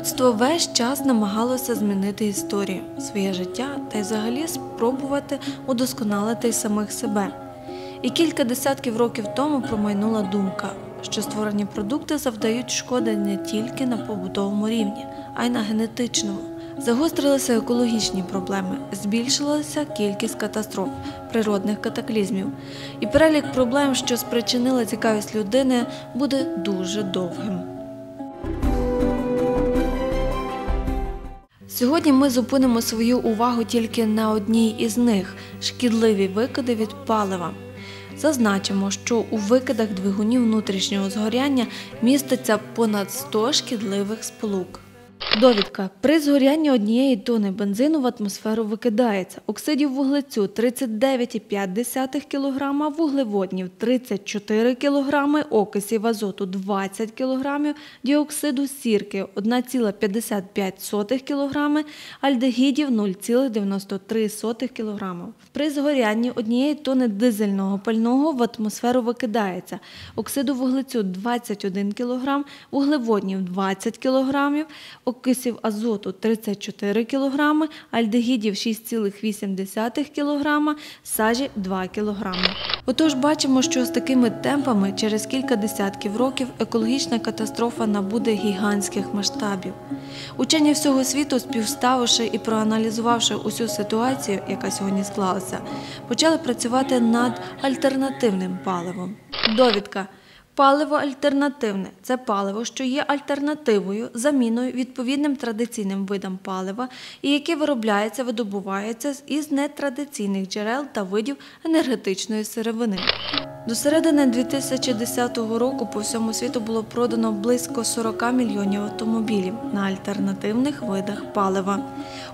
Людство весь час намагалося змінити історію, своє життя та й взагалі спробувати удосконалити самих себе. І кілька десятків років тому промайнула думка, що створені продукти завдають шкоди не тільки на побутовому рівні, а й на генетичному. Загострилися екологічні проблеми, збільшилася кількість катастроф, природних катаклізмів. І перелік проблем, що спричинила цікавість людини, буде дуже довгим. Сьогодні ми зупинимо свою увагу тільки на одній із них шкідливі викиди від палива. Зазначимо, що у викидах двигунів внутрішнього згоряння міститься понад 100 шкідливих сполук. Довідка. При згорянні однієї тони бензину в атмосферу викидається оксидів вуглецю 39,5 кг, вуглеводнів 34 кг, окисів азоту 20 кг, діоксиду сірки 1,55 кг, альдегідів 0,93 кг. При згорянні однієї тони дизельного пального в атмосферу викидається оксиду вуглецю 21 кг, вуглеводнів 20 кг, окисів азоту 34 кг, альдегідів 6,8 кг, сажі 2 кг. Отож бачимо, що з такими темпами через кілька десятків років екологічна катастрофа набуде гігантських масштабів. Учені всього світу, співставивши і проаналізувавши усю ситуацію, яка сьогодні склалася, почали працювати над альтернативним паливом. Довідка. Паливо альтернативне це паливо, що є альтернативою, заміною відповідним традиційним видам палива і яке виробляється, видобувається із нетрадиційних джерел та видів енергетичної сировини. До середини 2010 року по всьому світу було продано близько 40 мільйонів автомобілів на альтернативних видах палива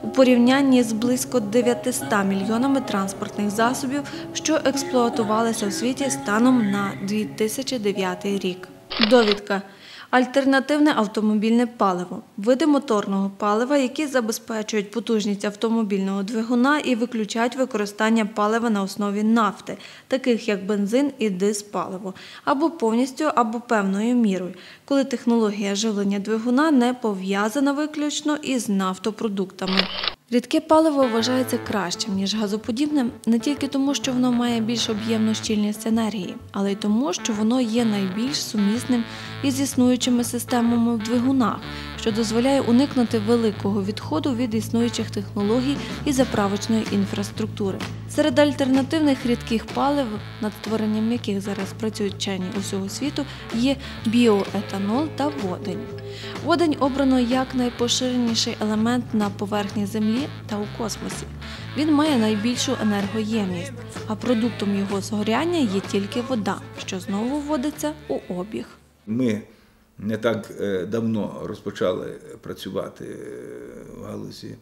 у порівнянні з близько 900 мільйонами транспортних засобів, що експлуатувалися у світі станом на 2009 рік. Довідка. Альтернативне автомобільне паливо види моторного палива, які забезпечують потужність автомобільного двигуна і виключають використання палива на основі нафти, таких як бензин і диспаливо, або повністю, або певною мірою, коли технологія живлення двигуна не пов'язана виключно із нафтопродуктами. Рідке паливо вважається кращим, ніж газоподібне, не тільки тому, що воно має більш об'ємну щільність енергії, але й тому, що воно є найбільш сумісним із існуючими системами в двигунах, що дозволяє уникнути великого відходу від існуючих технологій і заправочної інфраструктури. Серед альтернативних рідких палив, над створенням яких зараз працюють вчені усього світу, є біоетанол та водень. Водень обрано як найпоширеніший елемент на поверхні Землі та у космосі. Він має найбільшу енергоємність, а продуктом його згоряння є тільки вода, що знову вводиться у обіг. Ми не так е, давно розпочали працювати е, в галузі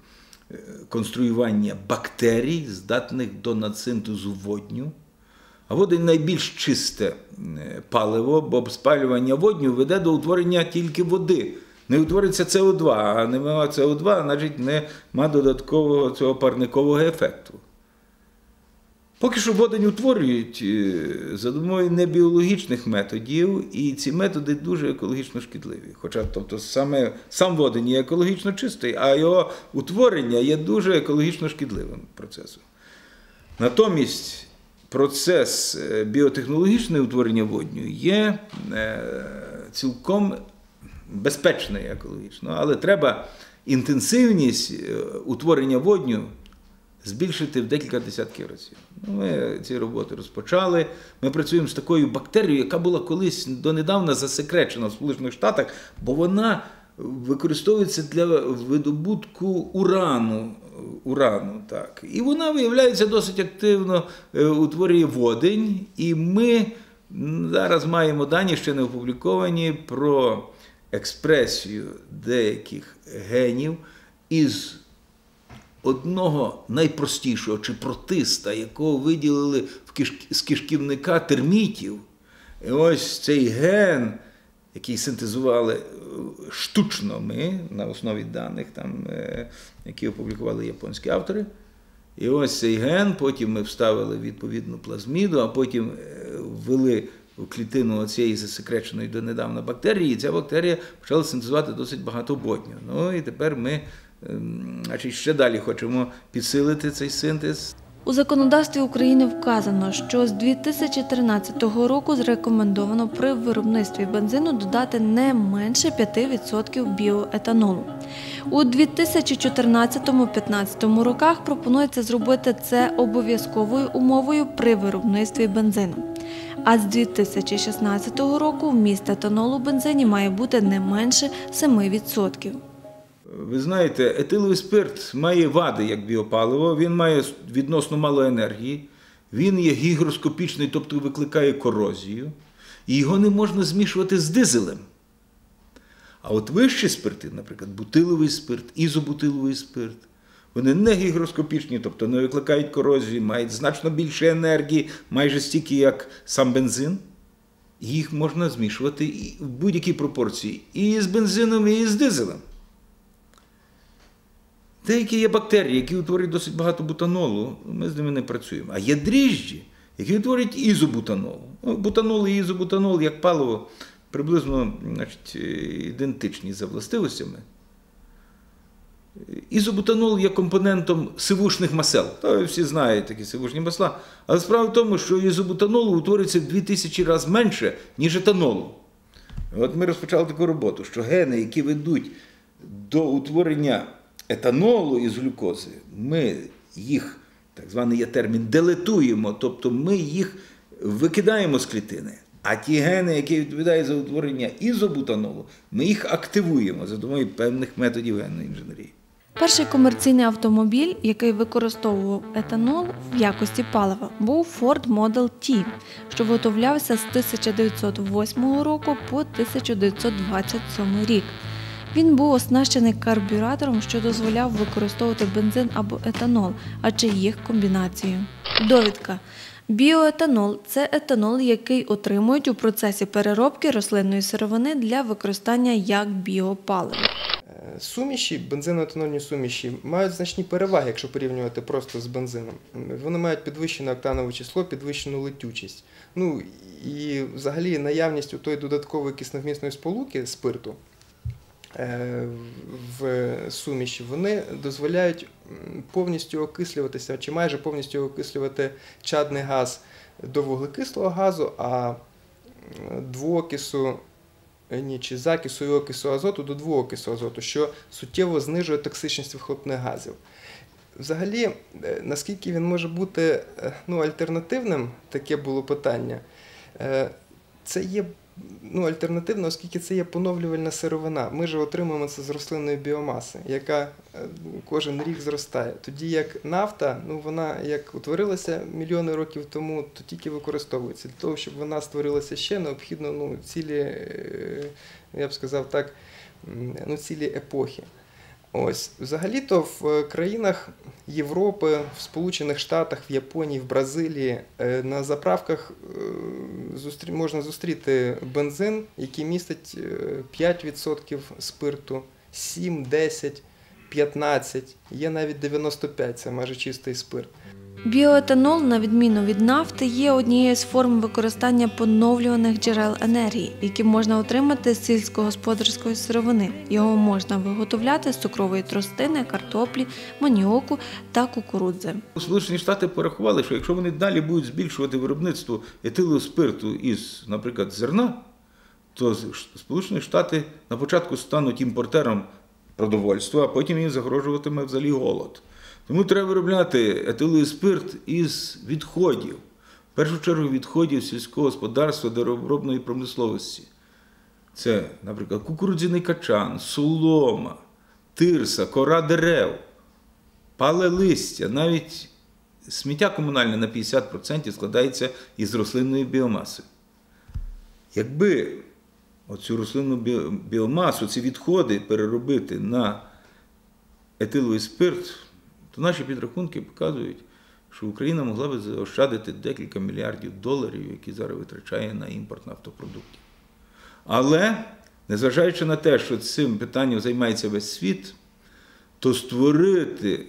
е, конструювання бактерій, здатних до надсинтезу водню. А водень найбільш чисте паливо, бо спалювання водню веде до утворення тільки води. Не утвориться СО2, а немає СО2, значить нема додаткового цього парникового ефекту. Поки що водень утворюють за допомогою небіологічних методів, і ці методи дуже екологічно шкідливі. Хоча тобто, саме сам водень є екологічно чистий, а його утворення є дуже екологічно шкідливим процесом. Натомість процес біотехнологічного утворення водню є цілком безпечний екологічно, але треба інтенсивність утворення водню збільшити в декілька десятків разів. Ми ці роботи розпочали. Ми працюємо з такою бактерією, яка була колись донедавна засекречена в Сполучених Штатах, бо вона використовується для видобутку урану. Урану, так. І вона, виявляється, досить активно утворює водень. І ми зараз маємо дані, ще не опубліковані, про експресію деяких генів із одного найпростішого чи протиста, якого виділили з кишківника термітів. І ось цей ген, який синтезували штучно ми на основі даних, там, які опублікували японські автори. І ось цей ген, потім ми вставили відповідну плазміду, а потім ввели у клітину цієї засекреченої донедавна бактерії, і ця бактерія почала синтезувати досить багато водню. Ну і тепер ми значить, ще далі хочемо підсилити цей синтез. У законодавстві України вказано, що з 2013 року зрекомендовано при виробництві бензину додати не менше 5% біоетанолу. У 2014-2015 роках пропонується зробити це обов'язковою умовою при виробництві бензину. А з 2016 року вміст етанолу в бензині має бути не менше 7%. Ви знаєте, етиловий спирт має вади як біопаливо, він має відносно мало енергії, він є гігроскопічний, тобто викликає корозію, і його не можна змішувати з дизелем. А от вищі спирти, наприклад, бутиловий спирт, ізобутиловий спирт, вони не гігроскопічні, тобто не викликають корозію, мають значно більше енергії, майже стільки, як сам бензин. Їх можна змішувати в будь-якій пропорції і з бензином, і з дизелем. Деякі є бактерії, які утворюють досить багато бутанолу, ми з ними не працюємо. А є дріжджі, які утворюють ізобутанол. Ну, Бутанол і ізобутанол, як паливо, приблизно значить, ідентичні за властивостями. Ізобутанол є компонентом сивушних масел. Та всі знають такі сивушні масла. Але справа в тому, що ізобутанолу утворюється в 2000 разів менше, ніж етанолу. От ми розпочали таку роботу, що гени, які ведуть до утворення етанолу із глюкози, ми їх, так званий є термін, делетуємо, тобто ми їх викидаємо з клітини. А ті гени, які відповідають за утворення ізобутанолу, ми їх активуємо за допомогою певних методів генної інженерії. Перший комерційний автомобіль, який використовував етанол в якості палива, був Ford Model T, що виготовлявся з 1908 року по 1927 рік. Він був оснащений карбюратором, що дозволяв використовувати бензин або етанол, а чи їх комбінацію. Довідка. Біоетанол це етанол, який отримують у процесі переробки рослинної сировини для використання як біопаливо. Е, Суміші, бензиноетанольні суміші, мають значні переваги, якщо порівнювати просто з бензином. Вони мають підвищене октанове число, підвищену летючість. Ну і взагалі наявність у тої додаткової кисновмісної сполуки спирту в суміші, вони дозволяють повністю окислюватися чи майже повністю окислювати чадний газ до вуглекислого газу, а м, двоокису е, ні, чи закису і окису азоту до двоокису азоту, що суттєво знижує токсичність вихлопних газів. Взагалі, е, наскільки він може бути е, ну, альтернативним, таке було питання. Е, Це є ну, альтернативно, оскільки це є поновлювальна сировина. Ми ж отримуємо це з рослинної біомаси, яка е, кожен рік зростає. Тоді як нафта, ну вона як утворилася мільйони років тому, то тільки використовується. Для того, щоб вона створилася ще, необхідно ну, цілі, е, я б сказав так, ну, цілі епохи. Ось, взагалі-то в е, країнах Європи, в Сполучених Штатах, в Японії, в Бразилії е, на заправках е, можна зустріти бензин, який містить е, 5% спирту, 7, 10, 15, є навіть 95, це майже чистий спирт. Біоетанол, на відміну від нафти, є однією з форм використання поновлюваних джерел енергії, які можна отримати з сільськогосподарської сировини. Його можна виготовляти з цукрової тростини, картоплі, маніоку та кукурудзи. Сполучені Штати порахували, що якщо вони далі будуть збільшувати виробництво етилового спирту із, наприклад, зерна, то Сполучені Штати на початку стануть імпортером продовольства, а потім їм загрожуватиме взагалі голод. Тому треба виробляти етиловий спирт із відходів. В першу чергу відходів сільського господарства, дереворобної промисловості. Це, наприклад, кукурудзяний качан, солома, тирса, кора дерев, пале листя, навіть сміття комунальне на 50% складається із рослинної біомаси. Якби оцю рослинну біомасу, ці відходи переробити на етиловий спирт, то наші підрахунки показують, що Україна могла би заощадити декілька мільярдів доларів, які зараз витрачає на імпорт нафтопродуктів. Але, незважаючи на те, що цим питанням займається весь світ, то створити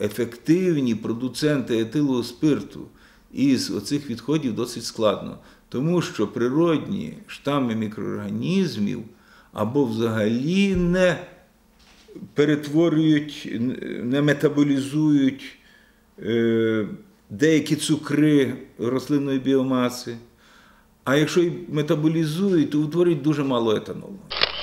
ефективні продуценти етилового спирту із оцих відходів досить складно, тому що природні штами мікроорганізмів або взагалі не перетворюють, не метаболізують е, деякі цукри рослинної біомаси. А якщо і метаболізують, то утворюють дуже мало етанолу.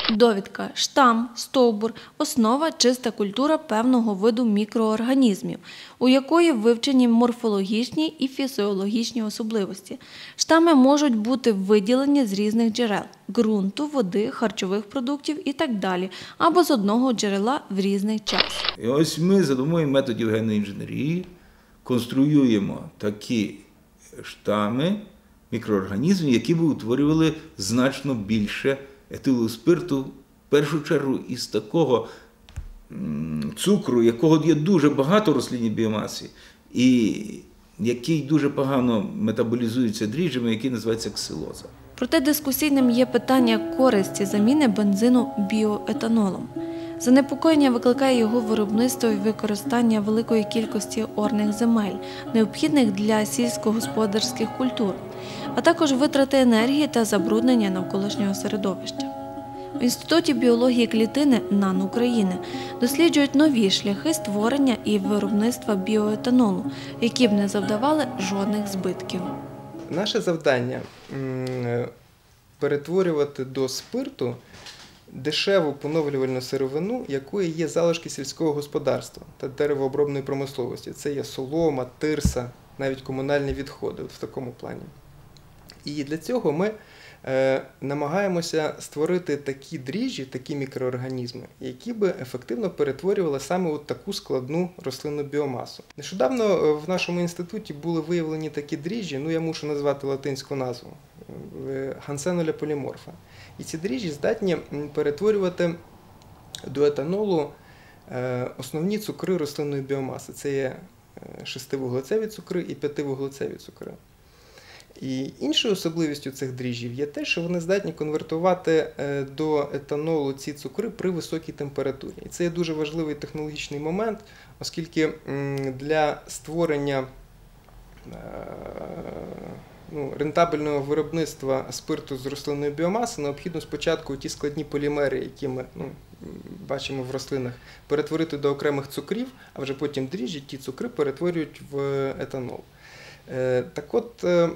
Довідка, штам, стовбур основа чиста культура певного виду мікроорганізмів, у якої вивчені морфологічні і фізіологічні особливості. Штами можуть бути виділені з різних джерел ґрунту, води, харчових продуктів і так далі, або з одного джерела в різний час. І ось ми за допомогою методів генної інженерії конструюємо такі штами мікроорганізмів, які би утворювали значно більше етилового спирту, в першу чергу із такого цукру, якого є дуже багато в рослинній біомасі, і який дуже погано метаболізується дріжджами, який називається ксилоза. Проте дискусійним є питання користі заміни бензину біоетанолом. Занепокоєння викликає його виробництво і використання великої кількості орних земель, необхідних для сільськогосподарських культур, а також витрати енергії та забруднення навколишнього середовища. В Інституті біології клітини НАН України досліджують нові шляхи створення і виробництва біоетанолу, які б не завдавали жодних збитків. Наше завдання перетворювати до спирту дешеву поновлювальну сировину, якої є залишки сільського господарства та деревообробної промисловості. Це є солома, тирса, навіть комунальні відходи в такому плані. І для цього ми е, намагаємося створити такі дріжджі, такі мікроорганізми, які би ефективно перетворювали саме от таку складну рослинну біомасу. Нещодавно е, в нашому інституті були виявлені такі дріжджі, ну я мушу назвати латинську назву гансеноля поліморфа. І ці дріжджі здатні перетворювати до етанолу е, основні цукри рослинної біомаси. Це є е, шестивуглецеві цукри і п'ятивуглецеві цукри. І іншою особливістю цих дріжджів є те, що вони здатні конвертувати е, до етанолу ці цукри при високій температурі. І це є дуже важливий технологічний момент, оскільки для створення е, ну, рентабельного виробництва спирту з рослинної біомаси необхідно спочатку ті складні полімери, які ми ну, бачимо в рослинах, перетворити до окремих цукрів, а вже потім дріжджі ті цукри перетворюють в етанол. Е, Так от, е,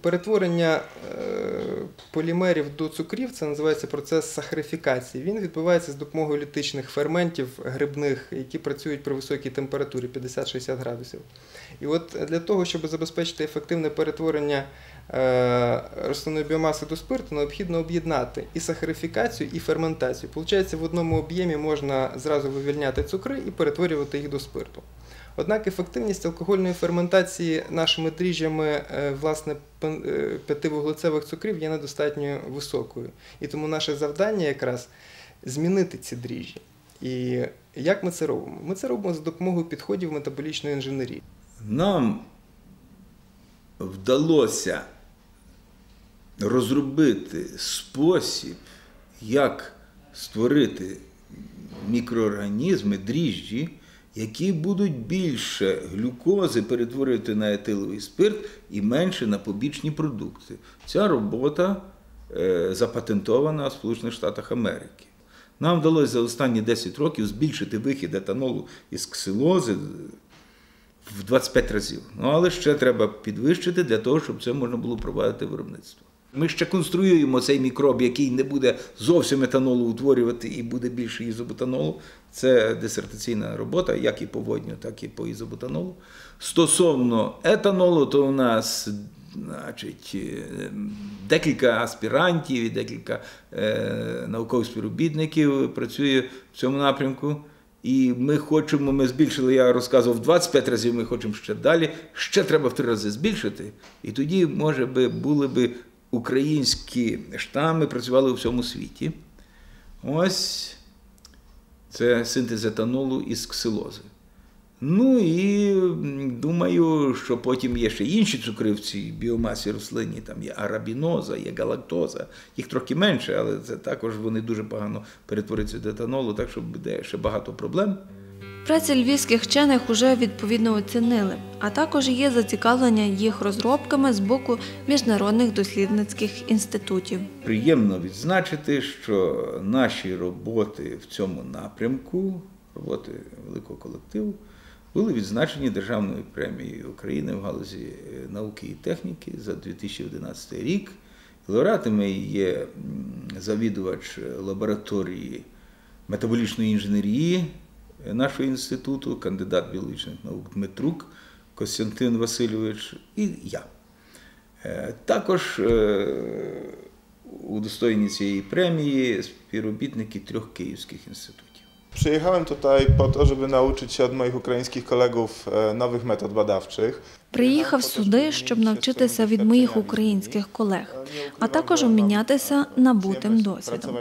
перетворення е, полімерів до цукрів це називається процес сахарифікації. Він відбувається з допомогою літичних ферментів грибних, які працюють при високій температурі 50-60 градусів. І от для того, щоб забезпечити ефективне перетворення рослинної біомаси до спирту, необхідно об'єднати і сахарифікацію, і ферментацію. Получається, в одному об'ємі можна зразу вивільняти цукри і перетворювати їх до спирту. Однак ефективність алкогольної ферментації нашими дріжджами е, власне е, п'ятивуглецевих цукрів є недостатньо високою. І тому наше завдання якраз змінити ці дріжджі. І як ми це робимо? Ми це робимо за допомогою підходів метаболічної інженерії. Нам вдалося розробити спосіб, як створити мікроорганізми, дріжджі, які будуть більше глюкози перетворити на етиловий спирт і менше на побічні продукти. Ця робота е, запатентована в Сполучених Штатах Америки. Нам вдалося за останні 10 років збільшити вихід етанолу із ксилози в 25 разів. Ну, але ще треба підвищити для того, щоб це можна було провадити виробництво. Ми ще конструюємо цей мікроб, який не буде зовсім етанолу утворювати і буде більше ізобутанолу. Це дисертаційна робота, як і по водню, так і по ізобутанолу. Стосовно етанолу, то у нас значить, е, декілька аспірантів і декілька е, наукових співробітників працює в цьому напрямку. І ми хочемо, ми збільшили, я розказував 25 разів, ми хочемо ще далі. Ще треба в три рази збільшити. І тоді, може би, були би українські штами, працювали у всьому світі. Ось це синтез етанолу із ксилози. Ну і думаю, що потім є ще інші цукри в цій біомасі рослині. Там є арабіноза, є галактоза. Їх трохи менше, але це також вони дуже погано перетворюються до етанолу, так що буде ще багато проблем. Праці львівських вчених уже відповідно оцінили, а також є зацікавлення їх розробками з боку міжнародних дослідницьких інститутів. Приємно відзначити, що наші роботи в цьому напрямку, роботи великого колективу, були відзначені Державною премією України в галузі е, науки і техніки за 2011 рік. Лауреатами є завідувач лабораторії метаболічної інженерії нашого інституту, кандидат біологічних наук Дмитрук Костянтин Васильович і я. Е, Також е, удостоєні цієї премії співробітники трьох київських інститутів. Przyjechałem tutaj po to, żeby nauczyć się od moich ukraińskich kolegów метод badawczych. Приїхав сюди, щоб навчитися від моїх українських колег, а також обмінятися набутим досвідом.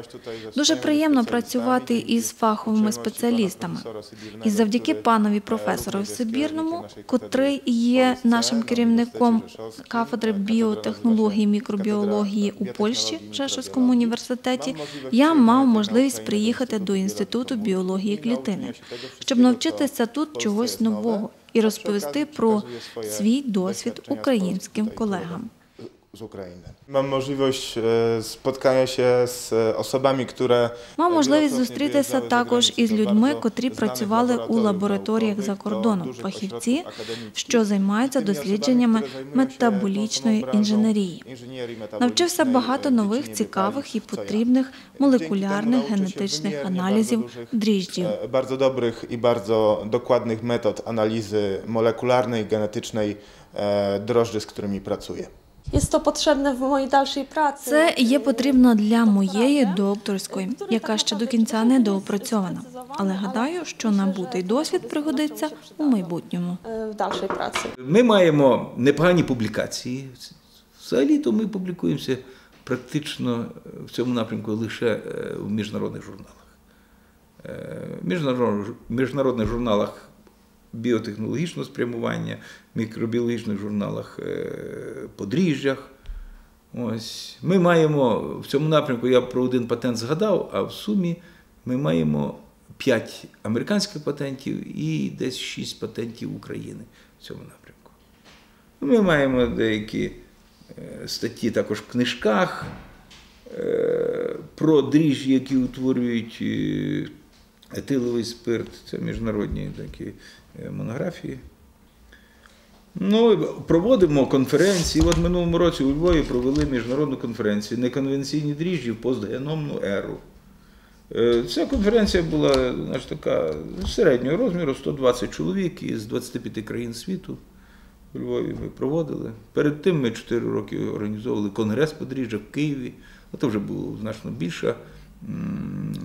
Дуже приємно працювати із фаховими спеціалістами. І завдяки панові професору Сибірному, котрий є нашим керівником кафедри біотехнології і мікробіології у Польщі в Жешовському університеті, я мав можливість приїхати до інституту біології клітини, щоб навчитися тут чогось нового і розповісти про свій досвід українським колегам. Z Ukrainy. Mam możliwość e, spotkania się z e, osobami, które Мав можливість зустрітися також із людьми, котрі працювали у лабораторіях за кордоном, фахівці, що займаються дослідженнями метаболічної інженерії. inżynierii Навчився багато e, нових цікавих і потрібних молекулярних генетичних аналізів дріжджів. e, bardzo dobrych i bardzo dokładnych metod analizy molekularnej, genetycznej e, drożdży, z którymi pracuję. Jest to potrzebne w mojej dalszej pracy. Це є потрібно для моєї докторської, яка ще до кінця не доопрацьована. Але гадаю, що набутий досвід пригодиться у майбутньому. e, w dalszej pracy. Ми маємо непогані публікації. Взагалі-то ми публікуємося практично в цьому напрямку лише е, в міжнародних журналах. Е, В міжнародних журналах біотехнологічного спрямування, мікробіологічних журналах е, подріжджах. Ось. Ми маємо в цьому напрямку, я про один патент згадав, а в сумі ми маємо 5 американських патентів і десь 6 патентів України в цьому напрямку. Ну, Ми маємо деякі е, статті також в книжках е, про дріжджі, які утворюють етиловий спирт. Це міжнародні такі е, монографії. Ну, проводимо конференції. От минулому році у Львові провели міжнародну конференцію Неконвенційні дріжджі в постгеномну еру. Е, Ця конференція була значить, така середнього розміру, 120 чоловік із 25 країн світу. У Львові ми проводили. Перед тим ми 4 роки організовували конгрес подріжжя в Києві. Це вже була значно більша м,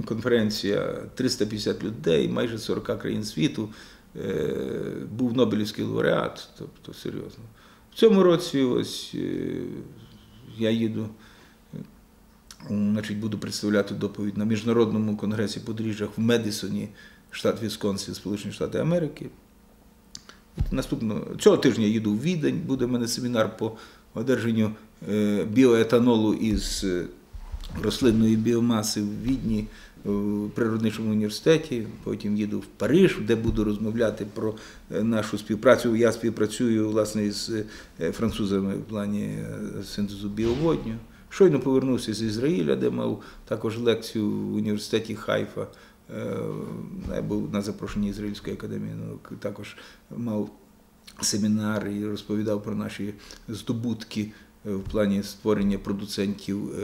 конференція, 350 людей, майже 40 країн світу. Е, Був Нобелівський лауреат, тобто серйозно. В цьому році ось е, я їду Значить, буду представляти доповідь на міжнародному конгресі подріжжях в Медисоні, штат Вісконсін, Сполучені Штати Америки. І цього тижня їду в Відень, буде в мене семінар по одержанню е, біоетанолу із е, рослинної біомаси в Відні в природничому університеті. Потім їду в Париж, де буду розмовляти про е, нашу співпрацю. Я співпрацюю власне із е, французами в плані е, синтезу біоводню. Щойно повернувся з Ізраїля, де мав також лекцію в університеті Хайфа. Е, Я був на запрошенні Ізраїльської академії наук, також мав семінар і розповідав про наші здобутки е, в плані створення продуцентів е,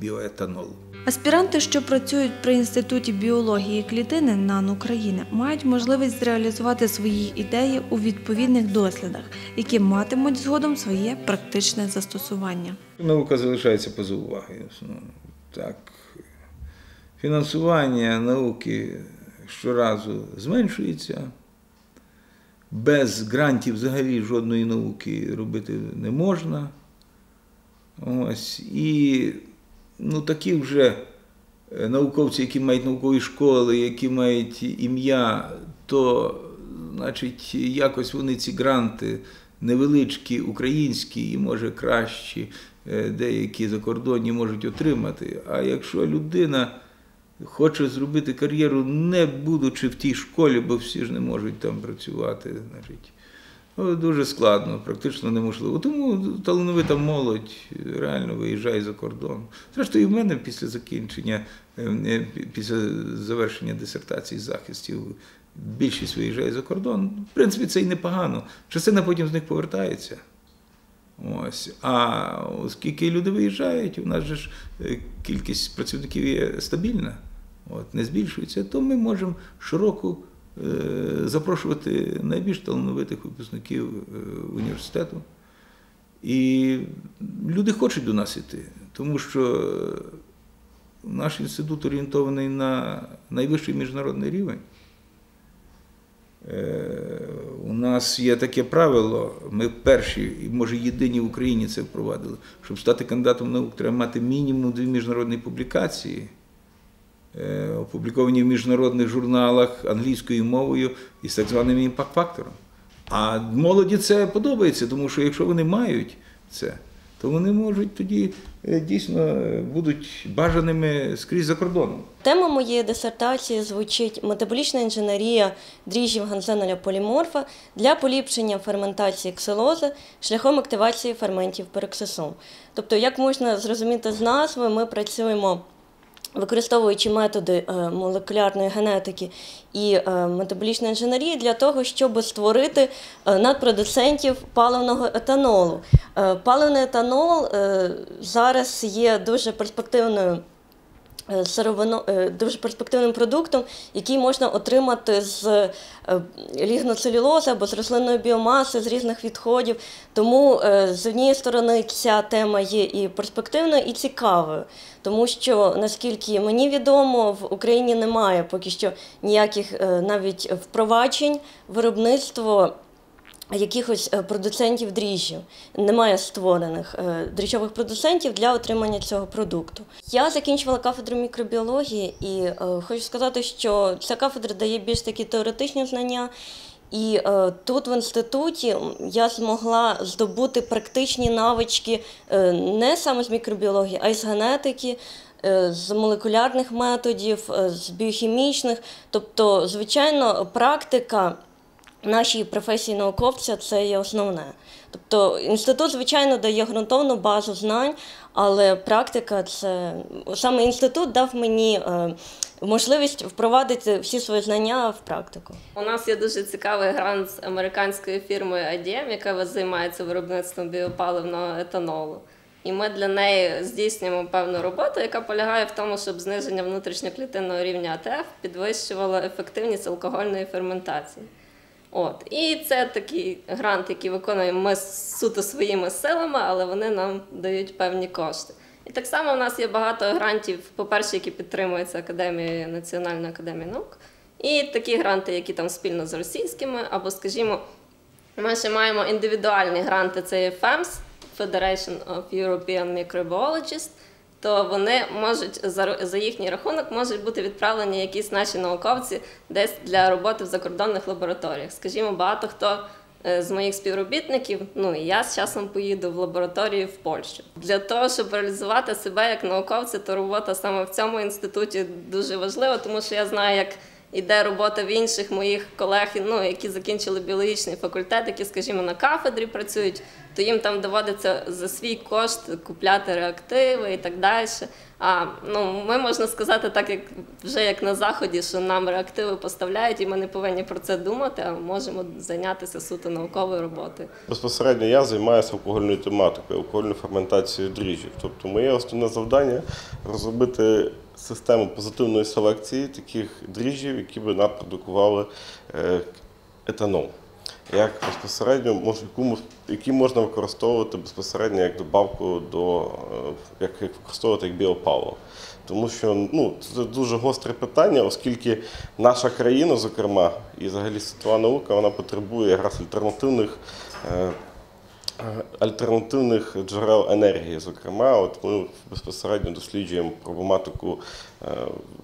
біоетанолу. Аспіранти, що працюють при інституті біології клітини НАН України, мають можливість зреалізувати свої ідеї у відповідних дослідах, які матимуть згодом своє практичне застосування. Наука залишається поза увагою. Так. Фінансування науки щоразу зменшується. Без грантів взагалі жодної науки робити не можна. Ось. І ну, такі вже е, науковці, які мають наукові школи, які мають ім'я, то значить, якось вони ці гранти невеличкі, українські і може кращі, е, деякі закордонні можуть отримати. А якщо людина хоче зробити кар'єру, не будучи в тій школі, бо всі ж не можуть там працювати. Значить, ну, дуже складно, практично неможливо. Тому талановита молодь реально виїжджає за кордон. Зрештою, і в мене після закінчення, е, е, після завершення дисертації захистів, більшість виїжджає за кордон. В принципі, це і непогано. Частина потім з них повертається. Ось. А оскільки люди виїжджають, у нас же ж е, кількість працівників є стабільна, от, не збільшується, то ми можемо щороку е, запрошувати найбільш талановитих випускників е, університету. І люди хочуть до нас йти, тому що наш інститут орієнтований на найвищий міжнародний рівень. Е, У нас є таке правило, ми перші, і може єдині в Україні це впровадили. Щоб стати кандидатом наук, треба мати мінімум дві міжнародні публікації, е, опубліковані в міжнародних журналах англійською мовою і з так званим імпакт-фактором. А молоді це подобається, тому що якщо вони мають це, то вони можуть тоді е, дійсно е, будуть бажаними скрізь за кордоном. Тема моєї дисертації звучить метаболічна інженерія дріжджів ганзеноля поліморфа для поліпшення ферментації ксилози шляхом активації ферментів пероксисом. Тобто, як можна зрозуміти з назви, ми працюємо. Використовуючи методи е, молекулярної генетики і е, метаболічної інженерії для того, щоб створити е, надпродуцентів паливного етанолу. Паливний етанол зараз є дуже перспективною сировино, е, дуже перспективним продуктом, який можна отримати з е, лігноцелюлози або з рослинної біомаси, з різних відходів. Тому е, з однієї сторони ця тема є і перспективною, і цікавою, тому що наскільки мені відомо, в Україні немає поки що ніяких е, навіть впроваджень виробництво якихось е, продуцентів дріжджів. Немає створених е, дріжджових продуцентів для отримання цього продукту. Я закінчувала кафедру мікробіології і е, хочу сказати, що ця кафедра дає більш такі теоретичні знання. І е, тут в інституті я змогла здобути практичні навички е, не саме з мікробіології, а й з генетики, з молекулярних методів, з біохімічних. Тобто, звичайно, практика нашій професії науковця це є основне. Тобто інститут, звичайно, дає ґрунтовну базу знань, але практика це саме інститут дав мені е, можливість впровадити всі свої знання в практику. У нас є дуже цікавий грант з американською фірмою IDM, яка займається виробництвом біопаливного етанолу. І ми для неї здійснюємо певну роботу, яка полягає в тому, щоб зниження внутрішньоклітинного рівня АТФ підвищувало ефективність алкогольної ферментації. От. І це такий грант, який виконуємо ми суто своїми силами, але вони нам дають певні кошти. І так само в нас є багато грантів, по-перше, які підтримуються Академією Національної академії наук, і такі гранти, які там спільно з російськими, або, скажімо, ми ще маємо індивідуальні гранти, це є FEMS, Federation of European Microbiologists, то вони можуть за, за їхній рахунок можуть бути відправлені якісь наші науковці десь для роботи в закордонних лабораторіях. Скажімо, багато хто е, з моїх співробітників, ну і я з часом поїду в лабораторію в Польщу. Для того, щоб реалізувати себе як науковця, то робота саме в цьому інституті дуже важлива, тому що я знаю, як іде робота в інших моїх колег, ну, які закінчили біологічний факультет, які, скажімо, на кафедрі працюють, то їм там доводиться за свій кошт купляти реактиви і так далі. А ну, ми можна сказати, так як вже як на заході, що нам реактиви поставляють, і ми не повинні про це думати, а можемо зайнятися суто науковою роботою. Безпосередньо я займаюся алкогольною тематикою, алкогольною ферментацією дріжджів. Тобто моє основне завдання розробити систему позитивної селекції таких дріжджів, які би напродукували е, етанол. Як безпосередньо мож- які можна використовувати безпосередньо як добавку до е, як, використовувати як біопаливо. Тому що ну, це дуже гостре питання, оскільки наша країна, зокрема, і взагалі світова наука, вона потребує якраз альтернативних, е, альтернативних джерел енергії. Зокрема, от ми безпосередньо досліджуємо проблематику е,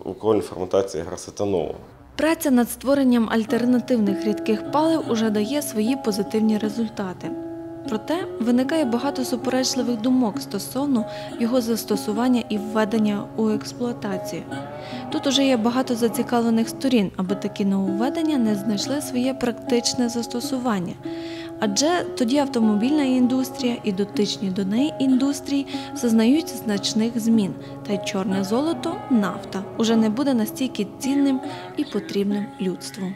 алкогольної ферментації якраз етанолу. Праця над створенням альтернативних рідких палив уже дає свої позитивні результати. Проте виникає багато суперечливих думок стосовно його застосування і введення у експлуатацію. Тут уже є багато зацікавлених сторін, аби такі нововведення не знайшли своє практичне застосування. Адже тоді автомобільна індустрія і дотичні до неї індустрії зазнають значних змін, та й чорне золото, нафта, уже не буде настільки цінним і потрібним людству.